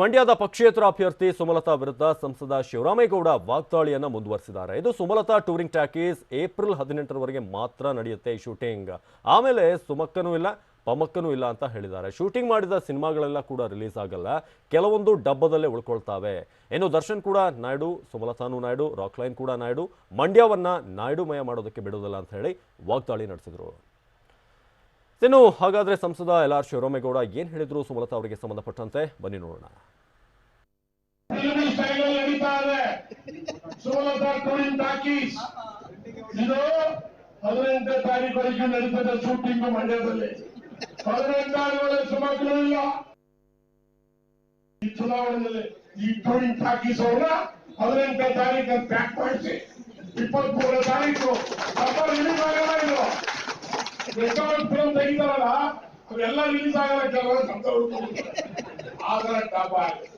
ಮಂಡ್ಯದ ಪಕ್ಷೇತರ ಅಭ್ಯರ್ಥಿ ಸುಮಲತಾ ವಿರುದ್ಧ ಸಂಸದ ಶಿವರಾಮೇಗೌಡ ವಾಗ್ದಾಳಿಯನ್ನು ಮುಂದುವರಿಸಿದ್ದಾರೆ. ಇದು ಸುಮಲತಾ ಟೂರಿಂಗ್ ಟ್ಯಾಕೀಸ್ ಏಪ್ರಿಲ್ ಹದಿನೆಂಟರವರೆಗೆ ಮಾತ್ರ ನಡೆಯುತ್ತೆ ಶೂಟಿಂಗ್. ಆಮೇಲೆ ಸುಮಕ್ಕನೂ ಇಲ್ಲ, ಪಮಕ್ಕನೂ ಇಲ್ಲ ಅಂತ ಹೇಳಿದ್ದಾರೆ. ಶೂಟಿಂಗ್ ಮಾಡಿದ ಸಿನಿಮಾಗಳೆಲ್ಲ ಕೂಡ ರಿಲೀಸ್ ಆಗಲ್ಲ, ಕೆಲವೊಂದು ಡಬ್ಬದಲ್ಲೇ ಉಳ್ಕೊಳ್ತಾವೆ. ಇನ್ನು ದರ್ಶನ್ ಕೂಡ ನಾಯ್ಡು, ಸುಮಲತಾನು ನಾಯ್ಡು, ರಾಕ್ಲೈನ್ ಕೂಡ ನಾಯ್ಡು, ಮಂಡ್ಯವನ್ನ ನಾಯ್ಡುಮಯ ಮಾಡೋದಕ್ಕೆ ಬಿಡೋದಿಲ್ಲ ಅಂತ ಹೇಳಿ ವಾಗ್ದಾಳಿ ನಡೆಸಿದ್ರು. ಇನ್ನು ಹಾಗಾದ್ರೆ ಸಂಸದ ಎಲ್ ಆರ್ ಶಿವರಾಮೇಗೌಡ ಏನ್ ಹೇಳಿದ್ರು ಸುಮಲತಾ ಅವರಿಗೆ ಸಂಬಂಧಪಟ್ಟಂತೆ? ಬನ್ನಿ ನೋಡೋಣ. ಹದಿನೆಂಟನೇ ನಡೀತದೆ ಶೂಟಿಂಗ್ ಮಂಡ್ಯದಲ್ಲಿ. ಈ ಚುನಾವಣೆಯಲ್ಲಿ ಈ ಟೂರಿಂಗ್ ಟಾಕೀಸ್ ಅವ್ರನ್ನ ಹದಿನೆಂಟನೇ ತಾರೀಕು ಪ್ಯಾಕ್ ಮಾಡಿಸಿ. ಇಪ್ಪತ್ತ್ ಮೂರನೇ ತಾರೀಕು ಹಬ್ಬ ರಿಲೀಸ್ ಆಗಲ್ಲ ಇದು ರೆಕಾರ್ಡ್ ಫಿಲ್ಮ್ ತೆಗಿತಾರಲ್ಲ ಅವೆಲ್ಲ ರಿಲೀಸ್ ಆಗಲ್ಲ ಕೆಲವರು ಶಬ್ದ ಆದ್ರೆ ಟಾಪ್ ಆಗಿದೆ.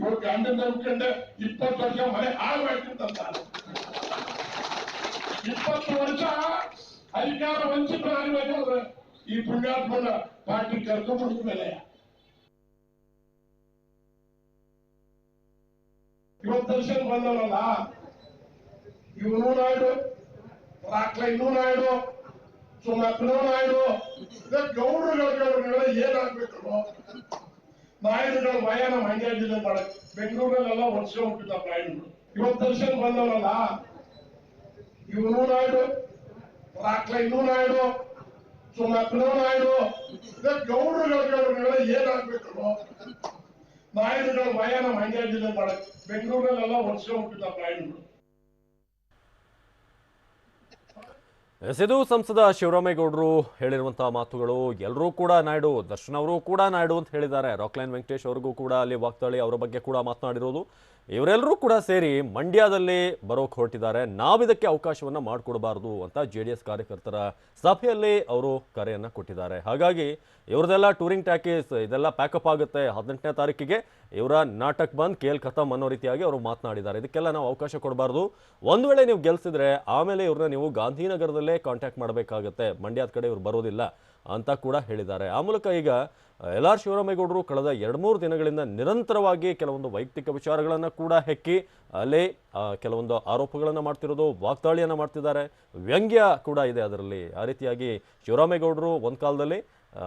ಇವ್ರ ಗಂಡನ ನಂಬ್ಕೊಂಡೆ ಇಪ್ಪತ್ತು ವರ್ಷ ಮನೆ ಮಾಡ್ಕೊಂತ ಇಪ್ಪತ್ತು ವರ್ಷ ಅಧಿಕಾರ ವಂಚಿತರಾಗಬೇಕಾದ್ರೆ ಈ ಪುಣ್ಯಾತ್ಮನ ಪಾರ್ಟಿ ಕರ್ಕೊಂಡ್ಬಿಡ್ತ ಮೇಲೆ. ಇವತ್ತು ದರ್ಶನ್ ಬಂದವರಲ್ಲ? ಇವರು ನಾಯ್ಡು ರಾಕ್ಲೈನು ನಾಯ್ಡು ಸುಮಕ್ನು ನಾಯ್ಡು. ಗೌಡ್ರಗಳ ಏನಾಗ್ಬೇಕು ನಾಯ್ಡುಗಳ ಭಯನ ಮಂಡ್ಯ ಜಿಲ್ಲೆ ಮಾಡ ಬೆಂಗಳೂರಲ್ಲೆಲ್ಲ ವರ್ಷ ಹುಟ್ಟಿದ ನಾಯ್ಡುಗಳು ಇವತ್ತು ದರ್ಶನ್ ಬಂದವನಲ್ಲ ಇವನು ನಾಯ್ಡು ರಾಕ್ಲೈನು ನಾಯ್ಡು ಸುಮಕ್ನು ನಾಯ್ಡು. ಗೌಡ್ರಗಳ ಏನಾಗ್ಬೇಕು ನಾಯ್ಡುಗಳ ಭಯನ ಮಂಡ್ಯ ಜಿಲ್ಲೆ ಮಾಡ ಬೆಂಗಳೂರಲ್ಲೆಲ್ಲ ವರ್ಷ ಹುಟ್ಟಿದ ನಾಯ್ಡುಗಳು ಎಸ್ ಇದು ಸಂಸದ ಶಿವರಾಮೇಗೌಡರು ಹೇಳಿರುವಂತಹ ಮಾತುಗಳು ಎಲ್ಲರೂ ಕೂಡ ನಾಯ್ಡು, ದರ್ಶನ್ ಅವರು ಕೂಡ ನಾಯ್ಡು ಅಂತ ಹೇಳಿದ್ದಾರೆ. ರಾಕ್ಲೈನ್ ವೆಂಕಟೇಶ್ ಅವರಿಗೂ ಕೂಡ ಅಲ್ಲಿ ವಾಗ್ದಾಳಿ, ಅವರ ಬಗ್ಗೆ ಕೂಡ ಮಾತನಾಡಿರೋದು. ಇವರೆಲ್ಲರೂ ಕೂಡ ಸೇರಿ ಮಂಡ್ಯದಲ್ಲಿ ಬರೋಕೆ ಹೊರಟಿದ್ದಾರೆ. ನಾವಿದಕ್ಕೆ ಅವಕಾಶವನ್ನ ಮಾಡಿಕೊಡಬಾರದು ಅಂತ ಜೆ ಡಿ ಎಸ್ ಕಾರ್ಯಕರ್ತರ ಸಭೆಯಲ್ಲಿ ಅವರು ಕರೆಯನ್ನು ಕೊಟ್ಟಿದ್ದಾರೆ. ಹಾಗಾಗಿ ಇವ್ರದೆಲ್ಲ ಟೂರಿಂಗ್ ಟ್ಯಾಕೇಜ್ ಇದೆಲ್ಲ ಪ್ಯಾಕಪ್ ಆಗುತ್ತೆ. ಹದಿನೆಂಟನೇ ತಾರೀಕಿಗೆ ಇವರ ನಾಟಕ್ ಬಂದ್ ಕೇಲ್ ಖತಮ್ ಅನ್ನೋ ರೀತಿಯಾಗಿ ಅವರು ಮಾತನಾಡಿದ್ದಾರೆ. ಇದಕ್ಕೆಲ್ಲ ನಾವು ಅವಕಾಶ ಕೊಡಬಾರ್ದು. ಒಂದು ವೇಳೆ ನೀವು ಗೆಲ್ಸಿದ್ರೆ ಆಮೇಲೆ ಇವ್ರನ್ನ ನೀವು ಗಾಂಧಿನಗರದಲ್ಲೇ ಕಾಂಟ್ಯಾಕ್ಟ್ ಮಾಡಬೇಕಾಗತ್ತೆ. ಮಂಡ್ಯದ ಕಡೆ ಇವ್ರು ಬರೋದಿಲ್ಲ. ಅಂತ ಕೂಡ ಹೇಳಿದ್ದಾರೆ. ಆ ಮೂಲಕ ಈಗ, ಎಲ್ ಆರ್ ಶಿವರಾಮೇಗೌಡರು ಕಳೆದ ಎರಡು ಮೂರು ದಿನಗಳಿಂದ ನಿರಂತರವಾಗಿ ಕೆಲವೊಂದು ವೈಯಕ್ತಿಕ ವಿಚಾರಗಳನ್ನು ಕೂಡ ಹೆಕ್ಕಿ, ಅಲ್ಲಿ ಕೆಲವೊಂದು ಆರೋಪಗಳನ್ನು ಮಾಡ್ತಿರೋದು, ವಾಗ್ದಾಳಿಯನ್ನು ಮಾಡ್ತಿದ್ದಾರೆ. ವ್ಯಂಗ್ಯ ಕೂಡ ಇದೆ ಅದರಲ್ಲಿ. ಆ ರೀತಿಯಾಗಿ ಶಿವರಾಮೇಗೌಡರು ಒಂದು ಕಾಲದಲ್ಲಿ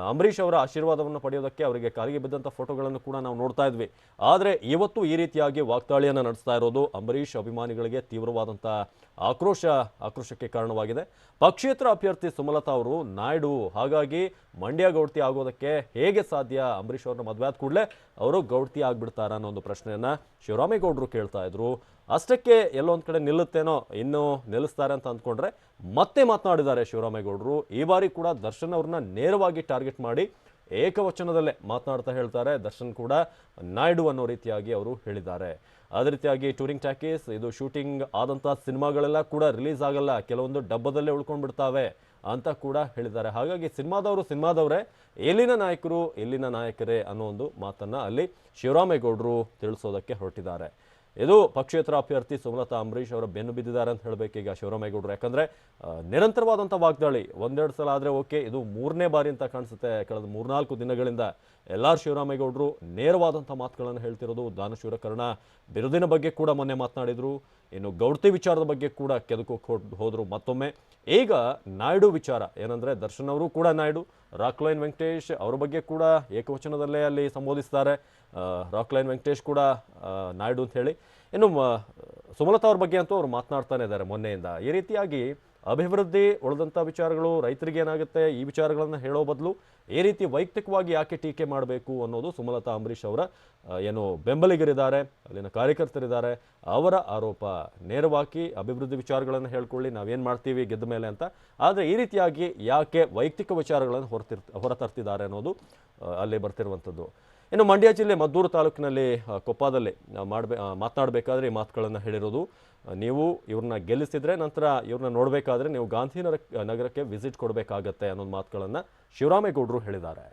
ಅಂಬರೀಷ್ ಅವರ ಆಶೀರ್ವಾದವನ್ನು ಪಡೆಯೋದಕ್ಕೆ ಅವರಿಗೆ ಕಾಲಿಗೆ ಬಿದ್ದಂಥ ಫೋಟೋಗಳನ್ನು ಕೂಡ ನಾವು ನೋಡ್ತಾ ಇದ್ವಿ. ಆದರೆ ಇವತ್ತು ಈ ರೀತಿಯಾಗಿ ವಾಗ್ದಾಳಿಯನ್ನು ನಡೆಸ್ತಾ ಇರೋದು ಅಂಬರೀಷ್ ಅಭಿಮಾನಿಗಳಿಗೆ ತೀವ್ರವಾದಂಥ ಆಕ್ರೋಶ, ಆಕ್ರೋಶಕ್ಕೆ ಕಾರಣವಾಗಿದೆ. ಪಕ್ಷೇತರ ಅಭ್ಯರ್ಥಿ ಸುಮಲತಾ ಅವರು, ನಾಯ್ಡು, ಹಾಗಾಗಿ ಮಂಡ್ಯ ಗೌಡ್ತಿ ಆಗೋದಕ್ಕೆ ಹೇಗೆ ಸಾಧ್ಯ? ಅಂಬರೀಷ್ ಅವ್ರನ್ನ ಮದುವೆ ಆದ ಕೂಡಲೇ ಅವರು ಗೌಡ್ತಿ ಆಗ್ಬಿಡ್ತಾರ ಅನ್ನೋ ಒಂದು ಪ್ರಶ್ನೆಯನ್ನ ಶಿವರಾಮೇಗೌಡರು ಕೇಳ್ತಾ ಇದ್ರು. ಅಷ್ಟಕ್ಕೆ ಎಲ್ಲೋ ಒಂದ್ ಕಡೆ ನಿಲ್ಲುತ್ತೇನೋ ಇನ್ನೂ ನಿಲ್ಲಿಸ್ತಾರೆ ಅಂತ ಅಂದ್ಕೊಂಡ್ರೆ ಮತ್ತೆ ಮಾತನಾಡಿದ್ದಾರೆ ಶಿವರಾಮೇಗೌಡರು. ಈ ಬಾರಿ ಕೂಡ ದರ್ಶನ್ ಅವ್ರನ್ನ ನೇರವಾಗಿ ಟಾರ್ಗೆಟ್ ಮಾಡಿ ಏಕವಚನದಲ್ಲೇ ಮಾತನಾಡ್ತಾ ಹೇಳ್ತಾರೆ. ದರ್ಶನ್ ಕೂಡ ನಾಯ್ಡು ಅನ್ನೋ ರೀತಿಯಾಗಿ ಅವರು ಹೇಳಿದ್ದಾರೆ. ಅದೇ ರೀತಿಯಾಗಿ ಟೂರಿಂಗ್ ಟ್ಯಾಕೀಸ್, ಇದು ಶೂಟಿಂಗ್ ಆದಂಥ ಸಿನಿಮಾಗಳೆಲ್ಲ ಕೂಡ ರಿಲೀಸ್ ಆಗಲ್ಲ. ಕೆಲವೊಂದು ಡಬ್ಬದಲ್ಲೇ ಉಳ್ಕೊಂಡ್ಬಿಡ್ತಾವೆ ಅಂತ ಕೂಡ ಹೇಳಿದ್ದಾರೆ. ಹಾಗಾಗಿ ಸಿನಿಮಾದವರು ಸಿನಿಮಾದವರೇ, ಎಲ್ಲಿನ ನಾಯಕರು ಎಲ್ಲಿನ ನಾಯಕರೇ ಅನ್ನೋ ಒಂದು ಮಾತನ್ನ ಅಲ್ಲಿ ಶಿವರಾಮೇಗೌಡರು ತಿಳಿಸೋದಕ್ಕೆ ಹೊರಟಿದ್ದಾರೆ. ಇದು ಪಕ್ಷೇತರ ಅಭ್ಯರ್ಥಿ ಸುಮಲತಾ ಅಂಬರೀಷ್ ಅವರ ಬೆನ್ನು ಬಿದ್ದಿದ್ದಾರೆ ಅಂತ ಹೇಳಬೇಕು ಈಗ ಶಿವರಾಮೇಗೌಡರು. ಯಾಕಂದ್ರೆ ನಿರಂತರವಾದಂಥ ವಾಗ್ದಾಳಿ ಒಂದೆರಡು ಸಲ ಆದರೆ ಓಕೆ, ಇದು ಮೂರನೇ ಬಾರಿ ಅಂತ ಕಾಣಿಸುತ್ತೆ. ಕಳೆದ ಮೂರ್ನಾಲ್ಕು ದಿನಗಳಿಂದ ಎಲ್ಲಾರ್ ಶಿವರಾಮೇಗೌಡರು ನೇರವಾದಂಥ ಮಾತುಗಳನ್ನು ಹೇಳ್ತಿರೋದು ದಾನಶೂರ ಕರ್ಣ ಬಿರುದಿನ ಬಗ್ಗೆ ಕೂಡ ಮೊನ್ನೆ ಮಾತನಾಡಿದ್ರು. ಇನ್ನು ಗೌಡತಿ ವಿಚಾರದ ಬಗ್ಗೆ ಕೂಡ ಕೆದಕು ಹೋದರು ಮತ್ತೊಮ್ಮೆ. ಈಗ ನಾಯ್ಡು ವಿಚಾರ, ಏನಂದ್ರೆ ದರ್ಶನ್ ಅವರು ಕೂಡ ನಾಯ್ಡು ರಾಕ್ಲೈನ್ ವೆಂಕಟೇಶ್ ಅವ್ರ ಬಗ್ಗೆ ಕೂಡ ಏಕವಚನದಲ್ಲೇ ಅಲ್ಲಿ ಸಂಬೋಧಿಸ್ತಾರೆ. ರಾಕ್ಲೈನ್ ವೆಂಕಟೇಶ್ ಕೂಡ ನಾಯ್ಡು ಅಂತ ಹೇಳಿ. ಇನ್ನು ಸುಮಲತಾ ಅವ್ರ ಬಗ್ಗೆ ಅಂತೂ ಅವರು ಮಾತನಾಡ್ತಾನೆ ಇದ್ದಾರೆ ಮೊನ್ನೆಯಿಂದ. ಈ ರೀತಿಯಾಗಿ ಅಭಿವೃದ್ಧಿ ಉಳಿದಂಥ ವಿಚಾರಗಳು, ರೈತರಿಗೆ ಏನಾಗುತ್ತೆ, ಈ ವಿಚಾರಗಳನ್ನು ಹೇಳೋ ಬದಲು ಈ ರೀತಿ ವೈಯಕ್ತಿಕವಾಗಿ ಯಾಕೆ ಟೀಕೆ ಮಾಡಬೇಕು ಅನ್ನೋದು ಸುಮಲತಾ ಅಂಬರೀಷ್ ಅವರ ಏನು ಬೆಂಬಲಿಗರಿದ್ದಾರೆ, ಅಲ್ಲಿನ ಕಾರ್ಯಕರ್ತರಿದ್ದಾರೆ. ಅವರ ಆರೋಪ ನೇರವಾಗಿ ಅಭಿವೃದ್ಧಿ ವಿಚಾರಗಳನ್ನು ಹೇಳ್ಕೊಳ್ಳಿ, ನಾವೇನು ಮಾಡ್ತೀವಿ ಗೆದ್ದ ಮೇಲೆ ಅಂತ. ಆದರೆ ಈ ರೀತಿಯಾಗಿ ಯಾಕೆ ವೈಯಕ್ತಿಕ ವಿಚಾರಗಳನ್ನು ಹೊರತಿರ್, ಹೊರತರ್ತಿದ್ದಾರೆ ಅನ್ನೋದು ಅಲ್ಲಿ ಬರ್ತಿರುವಂಥದ್ದು. ಇನ್ನು ಮಂಡ್ಯ ಜಿಲ್ಲೆ ಮದ್ದೂರು ತಾಲೂಕಿನಲ್ಲಿ ಕೊಪ್ಪದಲ್ಲಿ ಮಾಡಬೇ ಮಾತನಾಡಬೇಕಾದ್ರೆ ಈ ಮಾತುಗಳನ್ನು ಹೇಳಿರೋದು. ನೀವು ಇವ್ರನ್ನ ಗೆಲ್ಲಿಸಿದ್ರೆ ನಂತರ ಇವ್ರನ್ನ ನೋಡಬೇಕಾದ್ರೆ ನೀವು ಗಾಂಧಿನಗರ ನಗರಕ್ಕೆ ವಿಸಿಟ್ ಕೊಡಬೇಕಾಗತ್ತೆ ಅನ್ನೋ ಮಾತುಗಳನ್ನು ಶಿವರಾಮೇಗೌಡರು ಹೇಳಿದ್ದಾರೆ.